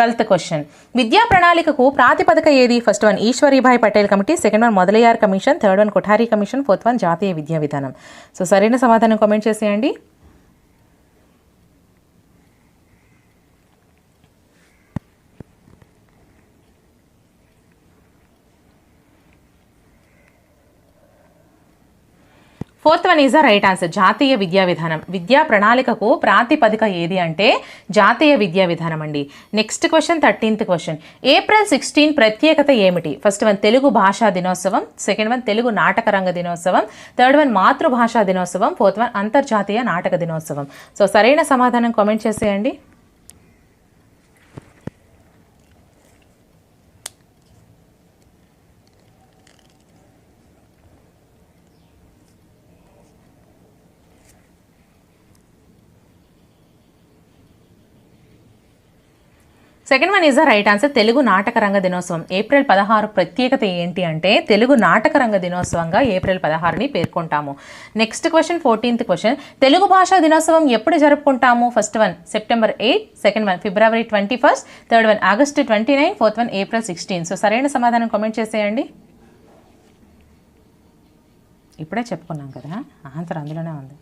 Twelfth question. విద్యా ప్రణాళికకు ప్రాతిపదిక ఏది? First one Ishwaribhai Patel committee second one Mudaliar commission third one Kothari commission fourth one జాతీయ విద్యా విధానం. సో సరైన సమాధానం కామెంట్ చేసేయండి. Fourth one is the right answer జాతీయ విద్యా విధానం. విద్యా ప్రణాళికకు ప్రాతిపదిక ఏది అంటే జాతీయ విద్యా విధానం అండి. Next question thirteenth question April sixteen ప్రత్యేకత ఏమిటి? ఫస్ట్ వన్ తెలుగు భాషా దినోత్సవం. సెకండ్ వన్ తెలుగు నాటక రంగ దినోత్సవం. థర్డ్ వన్ మాతృభాషా దినోత్సవం. ఫోర్త్ వన్ అంతర్జాతీయ నాటక దినోత్సవం. సో సరైన సమాధానం కామెంట్ చేసేయండి. Second one is the right answer Telugu నాటక రంగ దినోత్సవం. ఏప్రిల్ పదహారు ప్రత్యేకత ఏంటి అంటే తెలుగు నాటక రంగ దినోత్సవంగా ఏప్రిల్ పదహారుని పేర్కొంటాము. Next question fourteenth question Telugu భాషా దినోత్సవం ఎప్పుడు జరుపుకుంటాము? First one September eight second one February twenty first third one August twenty nine fourth one April sixteen so సరైన సమాధానం కామెంట్ చేసేయండి. ఇప్పుడే చెప్పుకున్నాం కదా ఆన్సర్ అందులోనే ఉంది.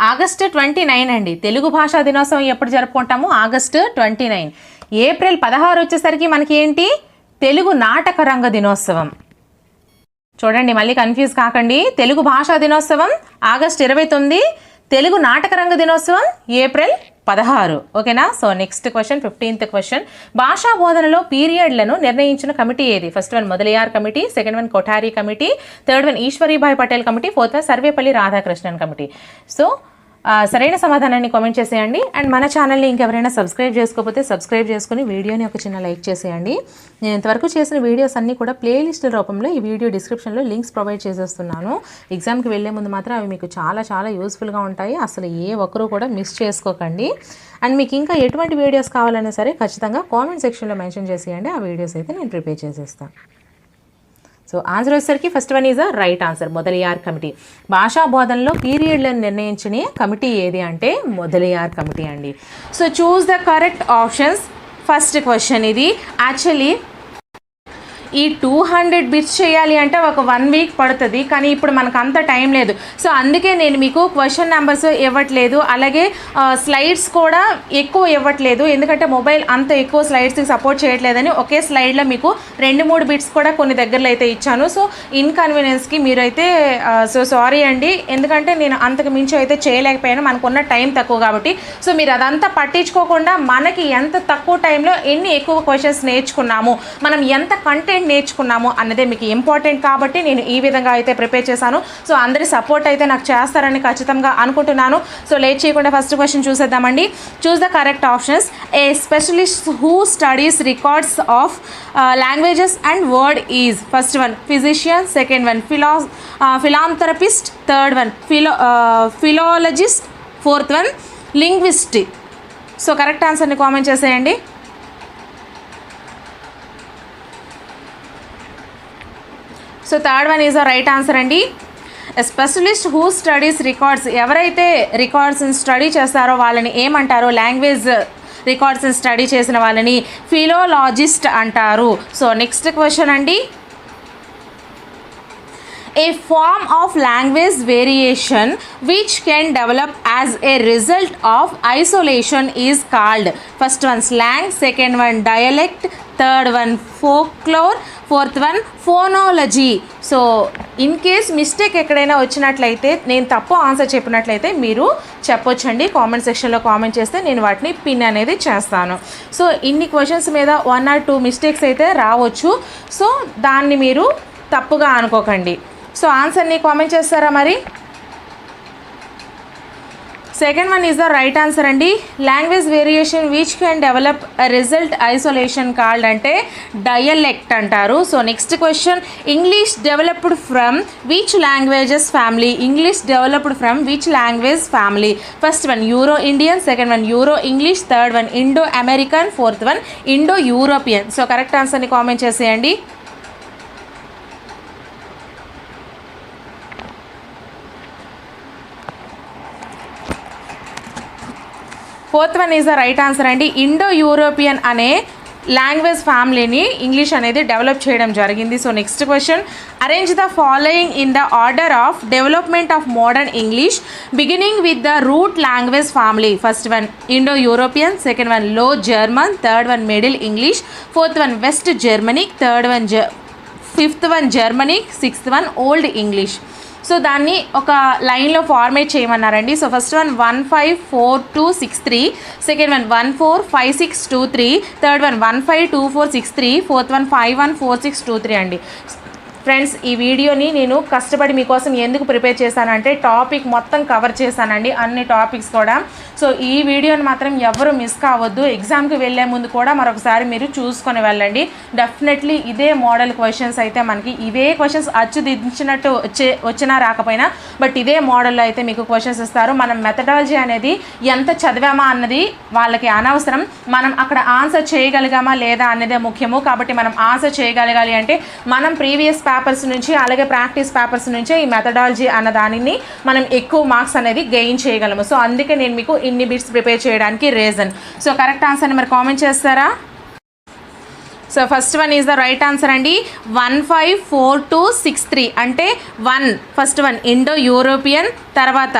ఆగస్టు ట్వంటీ నైన్ అండి. తెలుగు భాషా దినోత్సవం ఎప్పుడు జరుపుకుంటాము? August twenty nine. ఏప్రిల్ పదహారు వచ్చేసరికి మనకి ఏంటి తెలుగు నాటక రంగ దినోత్సవం. చూడండి మళ్ళీ కన్ఫ్యూజ్ కాకండి. తెలుగు భాషా దినోత్సవం ఆగస్ట్ ఇరవై తొమ్మిది. తెలుగు నాటక రంగ దినోత్సవం ఏప్రిల్ పదహారు. ఓకేనా? So next question fifteenth question భాషా బోధనలో పీరియడ్లను నిర్ణయించిన కమిటీ ఏది? First one Mudaliar committee. Second one Kothari committee. Third one Ishwaribhai Patel committee. Fourth one Sarvepalli Radhakrishnan committee. So సరైన సమాధానాన్ని కామెంట్ చేసేయండి. అండ్ మన ఛానల్ని ఇంకెవరైనా సబ్స్క్రైబ్ చేసుకోకపోతే సబ్స్క్రైబ్ చేసుకుని వీడియోని ఒక చిన్న లైక్ చేసేయండి. నేను ఇంతవరకు చేసిన వీడియోస్ అన్నీ కూడా ప్లేలిస్ట్ రూపంలో ఈ వీడియో డిస్క్రిప్షన్లో లింక్స్ ప్రొవైడ్ చేసేస్తున్నాను. ఎగ్జామ్కి వెళ్ళే ముందు మాత్రం అవి మీకు చాలా చాలా యూస్ఫుల్గా ఉంటాయి. అసలు ఏ ఒక్కరూ కూడా మిస్ చేసుకోకండి. అండ్ మీకు ఇంకా ఎటువంటి వీడియోస్ కావాలన్నా సరే ఖచ్చితంగా కామెంట్ సెక్షన్లో మెన్షన్ చేసేయండి. ఆ వీడియోస్ అయితే నేను ప్రిపేర్ చేసేస్తాను. సో ఆన్సర్ వచ్చేసరికి first one is a right answer Mudaliar committee. భాషా బోధనలో పీరియడ్లను నిర్ణయించిన కమిటీ ఏది అంటే మొదలయార్ కమిటీ అండి. So choose the correct options first question ఇది. యాక్చువల్లీ ఈ టూ హండ్రెడ్ బిట్స్ చేయాలి అంటే ఒక వన్ వీక్ పడుతుంది కానీ ఇప్పుడు మనకు అంత టైం లేదు. సో అందుకే నేను మీకు క్వశ్చన్ నెంబర్స్ ఇవ్వట్లేదు. అలాగే స్లైడ్స్ కూడా ఎక్కువ ఇవ్వట్లేదు. ఎందుకంటే మొబైల్ అంత ఎక్కువ స్లైడ్స్కి సపోర్ట్ చేయట్లేదని ఒకే స్లైడ్లో మీకు రెండు మూడు బిట్స్ కూడా కొన్ని దగ్గరలో అయితే ఇచ్చాను. సో ఇన్కన్వీనియన్స్కి మీరైతే సో సారీ అండి. ఎందుకంటే నేను అంతకు మించి అయితే చేయలేకపోయాను. మనకున్న టైం తక్కువ కాబట్టి. సో మీరు అదంతా పట్టించుకోకుండా మనకి ఎంత తక్కువ టైంలో ఎన్ని ఎక్కువ క్వశ్చన్స్ నేర్చుకున్నాము మనం ఎంత కంటెంట్ నేర్చుకున్నాము అన్నదే మీకు ఇంపార్టెంట్ కాబట్టి నేను ఈ విధంగా అయితే ప్రిపేర్ చేశాను. సో అందరి సపోర్ట్ అయితే నాకు చేస్తారని ఖచ్చితంగా అనుకుంటున్నాను. సో లేట్ చేయకుండా ఫస్ట్ క్వశ్చన్ చూసేద్దామండి. Choose the correct options a specialist who studies records of languages and word is first one physician second one phila philanthropist third one philo philologist fourth one linguistic so correct ఆన్సర్ని comment చేసేయండి. So third one is a right answer అండి. Specialist who studies records ఎవరైతే రికార్డ్స్ని study చేస్తారో వాళ్ళని ఏమంటారో? Language రికార్డ్స్ని study చేసిన వాళ్ళని ఫిలోలాజిస్ట్ అంటారు. సో నెక్స్ట్ క్వశ్చన్ అండి. A form of language variation which can develop as a result of isolation is called. First one slang second one dialect third one folklore fourth one phonology so in case mistake ఎక్కడైనా వచ్చినట్లయితే నేను తప్పు answer చెప్పినట్లయితే మీరు చెప్పొచ్చండి. Comment సెక్షన్లో comment చేస్తే నేను వాటిని పిన్ అనేది చేస్తాను. సో ఇన్ని క్వశ్చన్స్ మీద వన్ ఆర్ టూ మిస్టేక్స్ అయితే రావచ్చు. సో దాన్ని మీరు తప్పుగా అనుకోకండి. సో ఆన్సర్ని కామెంట్ చేస్తారా మరి? Second one is the right answer అండి. Language variation which can develop result isolation called అంటే డయలెక్ట్ అంటారు. So next question English developed from which languages family English developed from which language family first one Euro Indian second one Euro English third one Indo American fourth one Indo European so correct ఆన్సర్ని comment చేసేయండి. Fourth one is the right answer అండి. Indo European అనే language ఫ్యామిలీని English అనేది develop చేయడం జరిగింది. So next question arrange the following in the order of development of modern English beginning with the root language family first one Indo European second వన్లో German third one Middle English fourth one West Germany third one జ fifth one Germany sixth one Old English so దాన్ని ఒక లైన్లో format చేయమన్నారండి. So first one one five four two six three second one one four five six two three third one one five two four six three fourth one five one four six two three అండి. Friends ఈ వీడియోని నేను కష్టపడి మీకోసం ఎందుకు prepare చేశానంటే topic మొత్తం cover చేశానండి అన్ని టాపిక్స్ కూడా. సో ఈ వీడియోని మాత్రం ఎవరు మిస్ కావద్దు. ఎగ్జామ్కి వెళ్ళే ముందు కూడా మరొకసారి మీరు చూసుకొని వెళ్ళండి. డెఫినెట్లీ ఇదే మోడల్ క్వశ్చన్స్ అయితే మనకి ఇవే క్వశ్చన్స్ అచ్చుదించినట్టు వచ్చే వచ్చినా రాకపోయినా బట్ ఇదే మోడల్లో అయితే మీకు క్వశ్చన్స్ ఇస్తారు. మనం మెథడాలజీ అనేది ఎంత చదివామా అన్నది వాళ్ళకి అనవసరం. మనం అక్కడ ఆన్సర్ చేయగలిగామా లేదా అన్నదే ముఖ్యము. కాబట్టి మనం ఆన్సర్ చేయగలగాలి అంటే మనం ప్రీవియస్ పేపర్స్ నుంచి అలాగే ప్రాక్టీస్ పేపర్స్ నుంచే ఈ మెథడాలజీ అన్న దానిని మనం ఎక్కువ మార్క్స్ అనేది గెయిన్ చేయగలము. సో అందుకే నేను మీకు ఇన్ని బిట్స్ ప్రిపేర్ చేయడానికి రీజన్ సో కరెక్ట్ ఆన్సర్ని మరి కామెంట్ చేస్తారా? So first one is the right answer అండి. One five four two six three అంటే one first one Indo European తర్వాత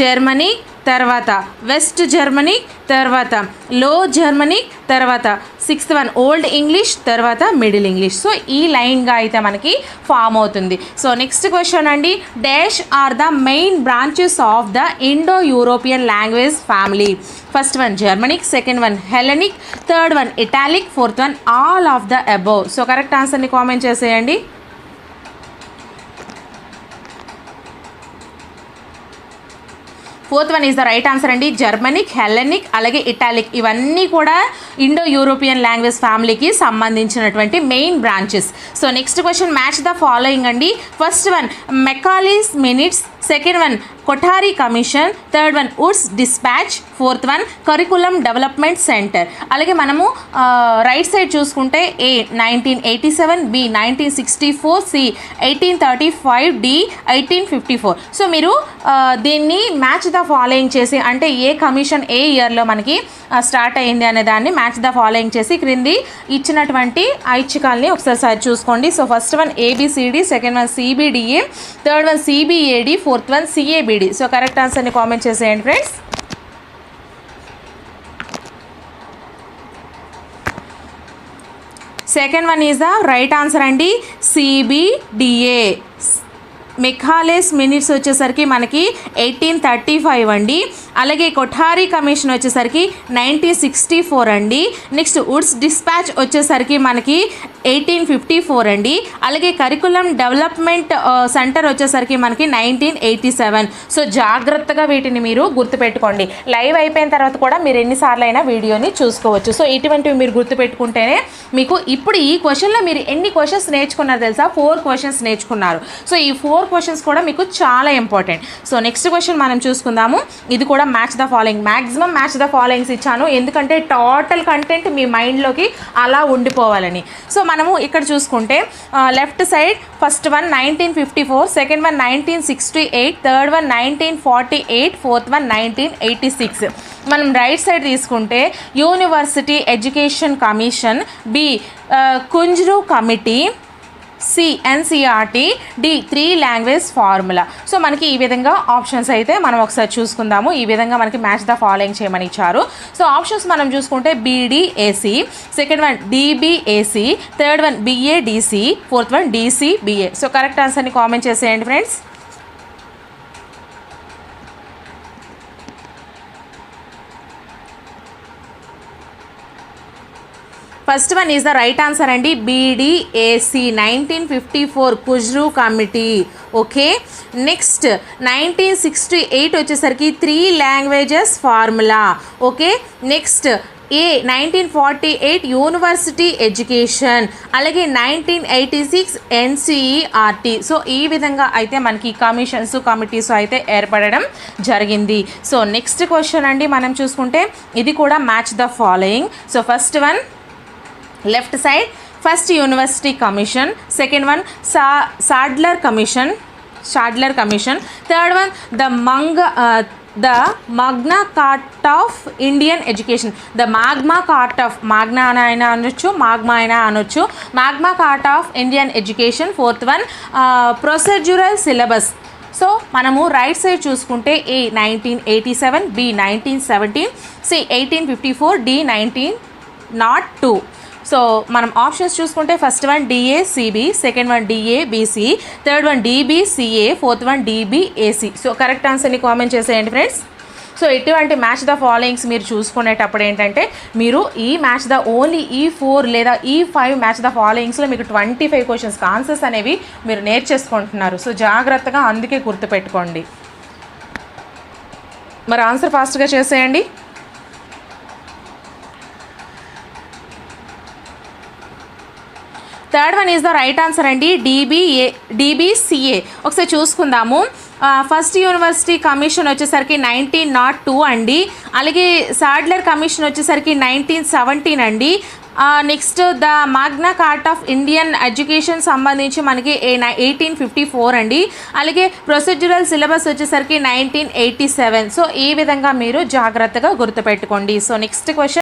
జర్మనీ తర్వాత వెస్ట్ జర్మనీ తర్వాత లో జర్మనీ తర్వాత సిక్స్త్ వన్ ఓల్డ్ ఇంగ్లీష్ తర్వాత మిడిల్ ఇంగ్లీష్ సో ఈ లైన్గా అయితే మనకి ఫామ్ అవుతుంది. సో నెక్స్ట్ క్వశ్చన్ అండి. Dash are the main branches of the Indo European language family first one Germanic second one Hellenic third one Italic fourth one all of the above so correct ఆన్సర్ని comment చేసేయండి. Fourth one is the right answer అండి. Germanic Hellenic అలాగే Italic. ఇవన్నీ కూడా Indo European language ఫ్యామిలీకి సంబంధించినటువంటి main branches. So next question match the following అండి. First one Macaulay's minutes second one Kothari commission third one Wood's despatch fourth one curriculum development centre అలాగే మనము right side చూసుకుంటే A nineteen eighty seven B nineteen sixty four C eighteen thirty five D eighteen fifty four so మీరు దీన్ని match the following చేసి అంటే ఏ commission ఏ ఇయర్లో మనకి start అయింది అనే దాన్ని మ్యాచ్ ద ఫాలోయింగ్ చేసి క్రింది ఇచ్చినటువంటి ఐచ్ఛికాల్ని ఒకసారి చూసుకోండి. So first one ABCD second one CBDA third one CBAD fourth one CABD so correct ఆన్సర్ని కామెంట్ చేసేయండి friends second one is the right answer అండి. సిబిడిఏ మెఖాలేస్ మినిట్స్ వచ్చేసరికి మనకి ఎయిటీన్ థర్టీ ఫైవ్ అండి. అలాగే కొఠారి కమిషన్ వచ్చేసరికి నైన్టీన్ సిక్స్టీ ఫోర్ అండి. Next Woods dispatch వచ్చేసరికి మనకి ఎయిటీన్ ఫిఫ్టీ ఫోర్ అండి. అలాగే కరికులం డెవలప్మెంట్ సెంటర్ వచ్చేసరికి మనకి నైన్టీన్ ఎయిటీ సెవెన్. సో జాగ్రత్తగా వీటిని మీరు గుర్తుపెట్టుకోండి. లైవ్ అయిపోయిన తర్వాత కూడా మీరు ఎన్నిసార్లు అయినా వీడియోని చూసుకోవచ్చు. సో ఇటువంటివి మీరు గుర్తుపెట్టుకుంటేనే మీకు ఇప్పుడు ఈ క్వశ్చన్లో మీరు ఎన్ని క్వశ్చన్స్ నేర్చుకున్నారు తెలుసా? ఫోర్ క్వశ్చన్స్ నేర్చుకున్నారు. సో ఈ ఫోర్ క్వశ్చన్స్ కూడా మీకు చాలా ఇంపార్టెంట్ సో నెక్స్ట్ క్వశ్చన్ మనం చూసుకుందాము. ఇది కూడా match the following maximum match the followings ఇచ్చాను. ఎందుకంటే టోటల్ కంటెంట్ మీ మైండ్లోకి అలా ఉండిపోవాలని. సో మనము ఇక్కడ చూసుకుంటే left side first one nineteen fifty four second one nineteen sixty eight third one nineteen forty eight fourth one nineteen eighty six మనం right side తీసుకుంటే university education commission B Kunzru committee C NCERT D three language formula so మనకి ఈ విధంగా options అయితే మనం ఒకసారి చూసుకుందాము. ఈ విధంగా మనకి మ్యాచ్ ద ఫాలోయింగ్ చేయమని ఇచ్చారు. సో ఆప్షన్స్ మనం చూసుకుంటే B D A C second one D B A C third one B A D C fourth one D C B A so correct ఆన్సర్ని కామెంట్ చేసేయండి friends first one is the right answer అండి. B D A C nineteen fifty four Kunzru committee. Okay? Next nineteen sixty eight వచ్చేసరికి three languages formula okay? Next A nineteen forty eight university education అలాగే nineteen eighty six NCERT so ఈ విధంగా అయితే మనకి commissions committees అయితే ఏర్పడడం జరిగింది. So next question అండి మనం చూసుకుంటే ఇది కూడా match the following so first one left side first university commission second one saw Sadler commission Sadler commission third one the Magna the Magna Carta of Indian education. The magma Carta of Magna అయినా అనొచ్చు magma అయినా అనొచ్చు. Magma Carta of Indian education fourth one procedural syllabus. So మనము right side చూసుకుంటే A nineteen eighty seven B nineteen seventeen C eighteen fifty four D nineteen nought two. So మనం options చూసుకుంటే first one D A C B second one D A B C third one D B C A fourth one D B A C so correct ఆన్సర్ని comment చేసేయండి friends so ఇటువంటి match the followings మీరు చూసుకునేటప్పుడు ఏంటంటే మీరు ఈ match the only ఈ four లేదా ఈ ఫైవ్ మ్యాచ్ ద ఫాలోయింగ్స్లో మీకు ట్వంటీ ఫైవ్ క్వశ్చన్స్ ఆన్సర్స్ అనేవి మీరు నేర్చేసుకుంటున్నారు. సో జాగ్రత్తగా అందుకే గుర్తుపెట్టుకోండి. మరి ఆన్సర్ ఫాస్ట్గా చేసేయండి. Third one is the right answer అండి. D B A D B C A ఒకసారి చూసుకుందాము. ఫస్ట్ యూనివర్సిటీ కమిషన్ వచ్చేసరికి నైన్టీన్ నాట్ టూ అండి. అలాగే సాడ్లర్ కమిషన్ వచ్చేసరికి నైన్టీన్ సెవెంటీన్ అండి. Next the Magna Carta of Indian education సంబంధించి మనకి ఎయిటీన్ ఫిఫ్టీ ఫోర్ అండి. అలాగే ప్రొసీజరల్ సిలబస్ వచ్చేసరికి నైన్టీన్ ఎయిటీ సెవెన్. సో ఈ విధంగా మీరు జాగ్రత్తగా గుర్తుపెట్టుకోండి. So next question.